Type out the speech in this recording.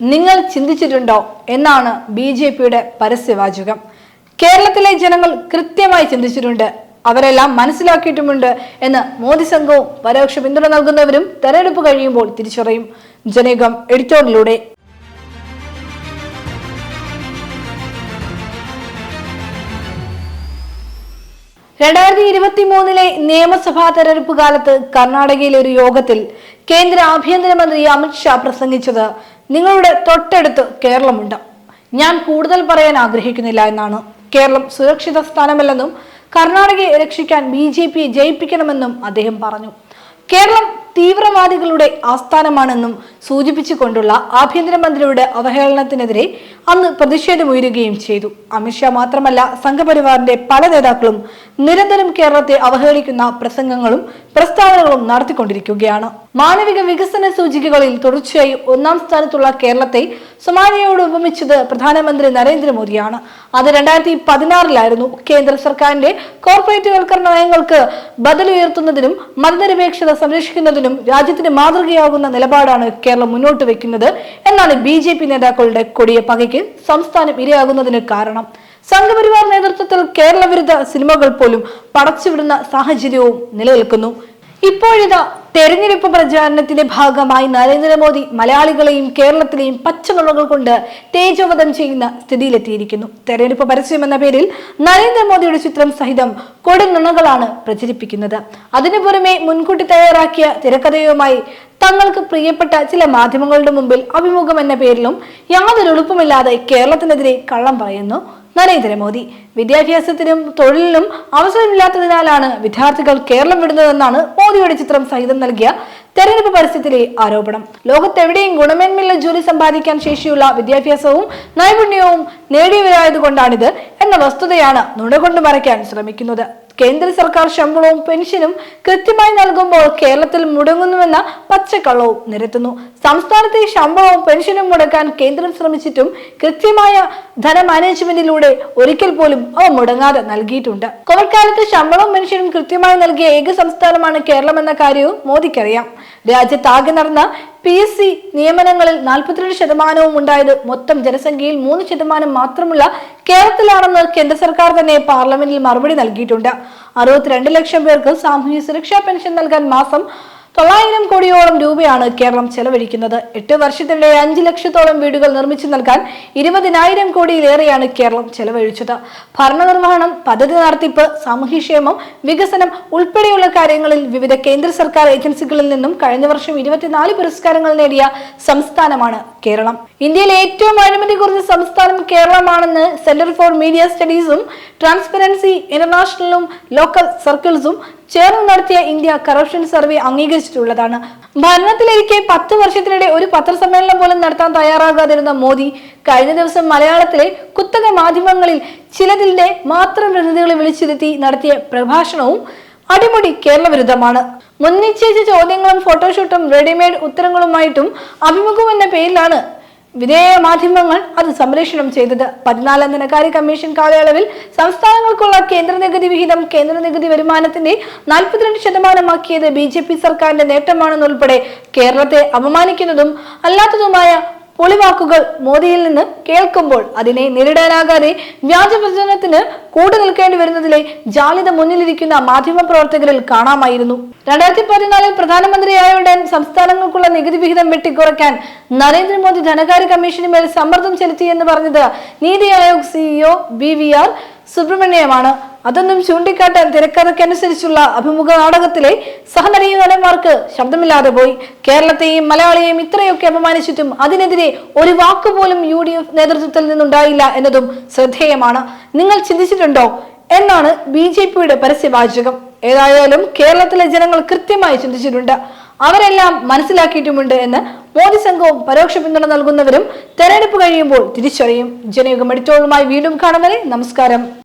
നിങ്ങൾ ചിന്തിച്ചിട്ടുണ്ടോ എന്നാണ് ബി ജെ പിയുടെ പരസ്യവാചകം. കേരളത്തിലെ ജനങ്ങൾ കൃത്യമായി ചിന്തിച്ചിട്ടുണ്ട്. അവരെല്ലാം മനസ്സിലാക്കിയിട്ടുമുണ്ട് എന്ന് മോദി സംഘവും പരോക്ഷ പിന്തുണ നൽകുന്നവരും തെരഞ്ഞെടുപ്പ് കഴിയുമ്പോൾ തിരിച്ചറിയും. ജനകം എഡിറ്റോറിലൂടെ രണ്ടായിരത്തി ഇരുപത്തി മൂന്നിലെ നിയമസഭാ തെരഞ്ഞെടുപ്പ് കാലത്ത് കർണാടകയിലെ ഒരു യോഗത്തിൽ കേന്ദ്ര ആഭ്യന്തരമന്ത്രി അമിത്ഷാ പ്രസംഗിച്ചത് നിങ്ങളുടെ തൊട്ടടുത്ത് കേരളമുണ്ട്. ഞാൻ കൂടുതൽ പറയാൻ ആഗ്രഹിക്കുന്നില്ല എന്നാണ്. കേരളം സുരക്ഷിത സ്ഥാനമല്ലെന്നും കർണാടകയെ രക്ഷിക്കാൻ ബി ജെ പി ജയിപ്പിക്കണമെന്നും അദ്ദേഹം പറഞ്ഞു. കേരളം തീവ്രവാദികളുടെ ആസ്ഥാനമാണെന്നും സൂചിപ്പിച്ചുകൊണ്ടുള്ള ആഭ്യന്തരമന്ത്രിയുടെ അവഹേളനത്തിനെതിരെ അന്ന് പ്രതിഷേധമുയരുകയും ചെയ്തു. അമിത്ഷാ മാത്രമല്ല സംഘപരിവാറിന്റെ പല നേതാക്കളും നിരന്തരം കേരളത്തെ അവഹേളിക്കുന്ന പ്രസംഗങ്ങളും പ്രസ്താവനകളും നടത്തിക്കൊണ്ടിരിക്കുകയാണ്. മാനവിക വികസന സൂചികകളിൽ തുടർച്ചയായി ഒന്നാം സ്ഥാനത്തുള്ള കേരളത്തെ സൊമാലിയയോട് ഉപമിച്ചത് പ്രധാനമന്ത്രി നരേന്ദ്രമോദിയാണ്. അത് രണ്ടായിരത്തി പതിനാറിലായിരുന്നു കേന്ദ്ര സർക്കാരിന്റെ കോർപ്പറേറ്റ് വൽക്കരണ നയങ്ങൾക്ക് ബദലുയർത്തുന്നതിനും മതനിരപേക്ഷത സംരക്ഷിക്കുന്നതിനും രാജ്യത്തിന് മാതൃകയാകുന്ന നിലപാടാണ് കേരളം മുന്നോട്ട് വെക്കുന്നത് എന്നാണ് ബി ജെ പി നേതാക്കളുടെ കൊടിയ പകയ്ക്ക് സംസ്ഥാനം ഇരയാകുന്നതിന് കാരണം. സംഘപരിവാർ നേതൃത്വത്തിൽ കേരള വിരുദ്ധ സിനിമകൾ പോലും പടച്ചുവിടുന്ന സാഹചര്യവും നിലനിൽക്കുന്നു. ഇപ്പോഴിതാ തെരഞ്ഞെടുപ്പ് പ്രചാരണത്തിന്റെ ഭാഗമായി നരേന്ദ്രമോദി മലയാളികളെയും കേരളത്തിലെയും പച്ചമുളകൾ കൊണ്ട് തേജോവധം ചെയ്യുന്ന സ്ഥിതിയിലെത്തിയിരിക്കുന്നു. തെരഞ്ഞെടുപ്പ് പരസ്യം എന്ന പേരിൽ നരേന്ദ്രമോദിയുടെ ചിത്രം സഹിതം കൊടുനുണകളാണ് പ്രചരിപ്പിക്കുന്നത്. അതിനു പുറമെ മുൻകൂട്ടി തയ്യാറാക്കിയ തിരക്കഥയുമായി തങ്ങൾക്ക് പ്രിയപ്പെട്ട ചില മാധ്യമങ്ങളുടെ മുമ്പിൽ അഭിമുഖം എന്ന പേരിലും യാതൊരു എളുപ്പമില്ലാതെ കേരളത്തിനെതിരെ കള്ളം പറയുന്നു നരേന്ദ്രമോദി. വിദ്യാഭ്യാസത്തിനും തൊഴിലിനും അവസരമില്ലാത്തതിനാലാണ് വിദ്യാർത്ഥികൾ കേരളം വിടുന്നതെന്നാണ് മോദിയുടെ ചിത്രം സഹിതം നൽകിയ തെരഞ്ഞെടുപ്പ് പരസ്യത്തിലെ ആരോപണം. ലോകത്തെവിടെയും ഗുണമേന്മയുള്ള ജോലി സമ്പാദിക്കാൻ ശേഷിയുള്ള വിദ്യാഭ്യാസവും നൈപുണ്യവും നേടിയവരായതുകൊണ്ടാണിത് എന്ന വസ്തുതയാണ് നുണകൊണ്ട് മറയ്ക്കാൻ ശ്രമിക്കുന്നത്. കേന്ദ്ര സർക്കാർ ശമ്പളവും പെൻഷനും കൃത്യമായി നൽകുമ്പോൾ കേരളത്തിൽ മുടങ്ങുന്നുവെന്ന പച്ചക്കള്ളവും നിരത്തുന്നു. സംസ്ഥാനത്തെ ശമ്പളവും പെൻഷനും മുടക്കാൻ കേന്ദ്രം ശ്രമിച്ചിട്ടും കൃത്യമായ ധനമാനേജ്മെന്റിലൂടെ ഒരിക്കൽ പോലും അവ മുടങ്ങാതെ നൽകിയിട്ടുണ്ട്. കോവിഡ് കാലത്ത് ശമ്പളവും പെൻഷനും കൃത്യമായി നൽകിയ ഏക സംസ്ഥാനമാണ് കേരളം എന്ന കാര്യവും മോദിക്കറിയാം. രാജ്യത്താകെ നടന്ന പി എസ് സി നിയമനങ്ങളിൽ നാൽപ്പത്തിരണ്ട് ശതമാനവും ഉണ്ടായത് മൊത്തം ജനസംഖ്യയിൽ മൂന്ന് ശതമാനം മാത്രമുള്ള കേരളത്തിലാണെന്ന് കേന്ദ്ര സർക്കാർ തന്നെ പാർലമെന്റിൽ മറുപടി നൽകിയിട്ടുണ്ട്. അറുപത്തിരണ്ട് ലക്ഷം പേർക്ക് സാമൂഹ്യ സുരക്ഷാ പെൻഷൻ നൽകാൻ മാസം തൊള്ളായിരം കോടിയോളം രൂപയാണ് കേരളം ചെലവഴിക്കുന്നത്. എട്ട് വർഷത്തിനിടെ അഞ്ച് ലക്ഷത്തോളം വീടുകൾ നിർമ്മിച്ചു നൽകാൻ ഇരുപതിനായിരം കോടിയിലേറെയാണ് കേരളം ചെലവഴിച്ചത്. ഭരണനിർവഹണം പദ്ധതി നടത്തിപ്പ് സാമൂഹ്യക്ഷേമം വികസനം ഉൾപ്പെടെയുള്ള കാര്യങ്ങളിൽ വിവിധ കേന്ദ്ര സർക്കാർ ഏജൻസികളിൽ നിന്നും കഴിഞ്ഞ വർഷം ഇരുപത്തിനാല് പുരസ്കാരങ്ങൾ നേടിയ സംസ്ഥാനമാണ് കേരളം. ഇന്ത്യയിലെ ഏറ്റവും അഴിമതി കുറഞ്ഞ സംസ്ഥാനം കേരളമാണെന്ന് സെന്റർ ഫോർ മീഡിയ സ്റ്റഡീസും ട്രാൻസ്പെറൻസി ഇന്റർനാഷണലും ലോക്കൽ സർക്കിൾസും ചേർന്ന് നടത്തിയ ഇന്ത്യ കറപ്ഷൻ സർവേ അംഗീകരിച്ചിട്ടുള്ളതാണ്. ഭരണത്തിലിരിക്കെ പത്ത് വർഷത്തിനിടെ ഒരു പത്രസമ്മേളനം പോലും നടത്താൻ തയ്യാറാകാതിരുന്ന മോദി കഴിഞ്ഞ ദിവസം മലയാളത്തിലെ കുത്തക മാധ്യമങ്ങളിൽ ചിലതിന്റെ മാത്രം പ്രതിനിധികളെ വിളിച്ചിരുത്തി നടത്തിയ പ്രഭാഷണവും അടിമുടി കേരള വിരുദ്ധമാണ്. മുൻനിശ്ചയിച്ച ചോദ്യങ്ങളും ഫോട്ടോഷൂട്ടും റെഡിമെയ്ഡ് ഉത്തരങ്ങളുമായിട്ടും അഭിമുഖം എന്ന പേരിലാണ് വിധേയ മാധ്യമങ്ങൾ അത് സംപ്രേഷണം ചെയ്തത്. പതിനാലാം ധനകാര്യ കമ്മീഷൻ കാലയളവിൽ സംസ്ഥാനങ്ങൾക്കുള്ള കേന്ദ്ര നികുതി വിഹിതം കേന്ദ്ര നികുതി വരുമാനത്തിന്റെ നാൽപ്പത്തിരണ്ട് ശതമാനമാക്കിയത് ബി ജെ പി സർക്കാരിന്റെ നേട്ടമാണെന്നുൾപ്പെടെ കേരളത്തെ അപമാനിക്കുന്നതും അല്ലാത്തതുമായ പൊളിവാക്കുകൾ മോദിയിൽ നിന്ന് കേൾക്കുമ്പോൾ അതിനെ നേരിടാനാകാതെ വ്യാജ പ്രചരണത്തിന് കൂട്ടു നിൽക്കേണ്ടി വരുന്നതിലെ ജാലിത മുന്നിലിരിക്കുന്ന മാധ്യമ പ്രവർത്തകരിൽ കാണാമായിരുന്നു. രണ്ടായിരത്തി പതിനാലിൽ പ്രധാനമന്ത്രിയായ ഉടൻ സംസ്ഥാനങ്ങൾക്കുള്ള നികുതി വിഹിതം വെട്ടിക്കുറയ്ക്കാൻ നരേന്ദ്രമോദി ധനകാര്യ കമ്മീഷന് മേൽ സമ്മർദ്ദം ചെലുത്തിയെന്ന് പറഞ്ഞത് NITI Aayog CEO B V R സുബ്രഹ്മണ്യമാണ്. അതൊന്നും ചൂണ്ടിക്കാട്ടാൻ തിരക്കഥയ്ക്കനുസരിച്ചുള്ള അഭിമുഖ നാടകത്തിലെ സഹനടീ നടന്മാർക്ക് ശബ്ദമില്ലാതെ പോയി. കേരളത്തെയും മലയാളിയെയും ഇത്രയൊക്കെ അപമാനിച്ചിട്ടും അതിനെതിരെ ഒരു വാക്കുപോലും യു ഡി എഫ് നേതൃത്വത്തിൽ നിന്നുണ്ടായില്ല എന്നതും ശ്രദ്ധേയമാണ്. നിങ്ങൾ ചിന്തിച്ചിട്ടുണ്ടോ? എന്നാണ് ബി ജെ പിയുടെ പരസ്യവാചകം. ഏതായാലും കേരളത്തിലെ ജനങ്ങൾ കൃത്യമായി ചിന്തിച്ചിട്ടുണ്ട്. അവരെല്ലാം മനസ്സിലാക്കിയിട്ടുമുണ്ട് എന്ന് മോദി സംഘവും പരോക്ഷ പിന്തുണ നൽകുന്നവരും തെരഞ്ഞെടുപ്പ് കഴിയുമ്പോൾ തിരിച്ചറിയും. ജനയുഗം എഡിറ്റോളുമായി വീണ്ടും കാണും നമസ്കാരം.